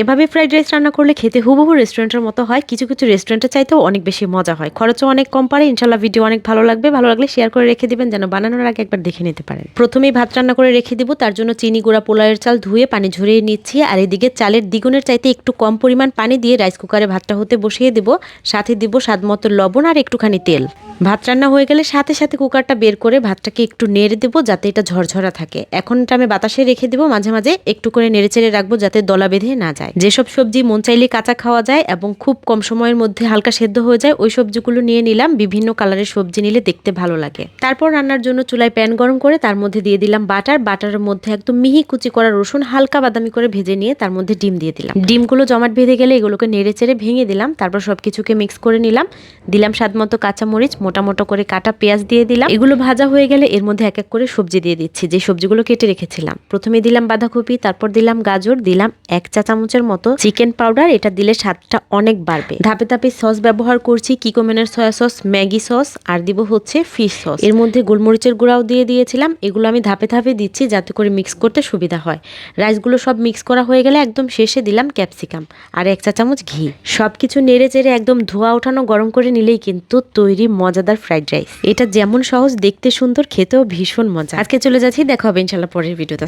এভাবে fried rice রান্না করলে খেতে হুবহু রেস্টুরেন্টের মতো হয়। কিছু কিছু রেস্টুরেন্টের চাইতেও অনেক বেশি মজা হয়। খরচও অনেক কম পারে। ইনশাল্লাহ ভিডিও অনেক ভালো লাগবে। ভালো লাগলে শেয়ার করে রেখে দিবেন যেন বানানোর আগে একবার দেখে নিতে পারেন। প্রথমেই ভাত রান্না করে রেখে দিব। তার জন্য চিনি গুঁড়া, পোলাওয়ের চাল ধুয়ে পানি ঝরিয়ে নিচ্ছি। আর এদিকে চালের দ্বিগুণের চাইতে একটু কম পরিমাণ পানি দিয়ে রাইস কুকারে ভাতটা হতে বসিয়ে দেব। সাথে দিব স্বাদ মতো লবণ আর একটুখানি তেল। ভাত রান্না হয়ে গেলে সাথে সাথে কুকারটা বের করে ভাতটাকে একটু নেড়ে দেবো যাতে এটা ঝরঝরা থাকে। এখন এটা আমি বাতাসে রেখে দেবো। মাঝে মাঝে একটু করে নেড়ে চেড়ে রাখব যাতে দলা বেঁধে না যায়। যেসব সবজি মন চাইলে কাঁচা খাওয়া যায় এবং খুব কম সময়ের মধ্যে হালকা সেদ্ধ হয়ে যায়, ওই সবজিগুলো নিয়ে নিলাম, বিভিন্ন কালারের সবজি নিলে দেখতে ভালো লাগে। তারপর রান্নার জন্য চুলায় প্যান গরম করে তার মধ্যে দিয়ে দিলাম বাটার, বাটারের মধ্যে একদম মিহি কুচি করা রসুন, হালকা বাদামি করে ভেজে নিয়ে তার মধ্যে ডিম দিয়ে দিলাম। ডিমগুলো জমাট বেঁধে গেলে এগুলোকে নেড়ে চেড়ে ভেঙে দিলাম, তারপর সবকিছুকে মিক্স করে নিলাম। দিলাম স্বাদ মতো কাঁচামরিচ মোটা মোটা করে কাটা পেঁয়াজ দিয়ে দিলাম। এগুলো ভাজা হয়ে গেলে এর মধ্যে এক এক করে সবজি দিয়ে দিচ্ছি, যে সবজিগুলো কেটে রেখেছিলাম। প্রথমে দিলাম বাঁধাকপি, তারপর দিলাম গাজর, দিলাম এক চা চামচের মতো চিকেন পাউডার, এটা দিলে স্বাদটা অনেক বাড়বে। ধাপে ধাপে সস ব্যবহার করছি, কিকোমেনের সয়া সস, ম্যাগি সস, আর দিব হচ্ছে ফিশ সস। এর মধ্যে গোলমরিচের গুঁড়াও দিয়ে দিয়েছিলাম, এগুলো আমি ধাপে ধাপে দিচ্ছি যাতে করে মিক্স করতে সুবিধা হয়। রাইসগুলো সব মিক্স করা হয়ে গেলে একদম শেষে দিলাম ক্যাপসিকাম আর এক চা চামচ ঘি। সবকিছু নেড়ে চেড়ে একদম ধোয়া ওঠানো গরম করে নিলেই কিন্তু তৈরি মজাদার ফ্রাইড রাইস। এটা যেমন সহজ, দেখতে সুন্দর, খেতেও ভীষণ মজা। আজকে চলে যাচ্ছি, দেখা হবে ইনশাল্লাহ পরের ভিডিওতে।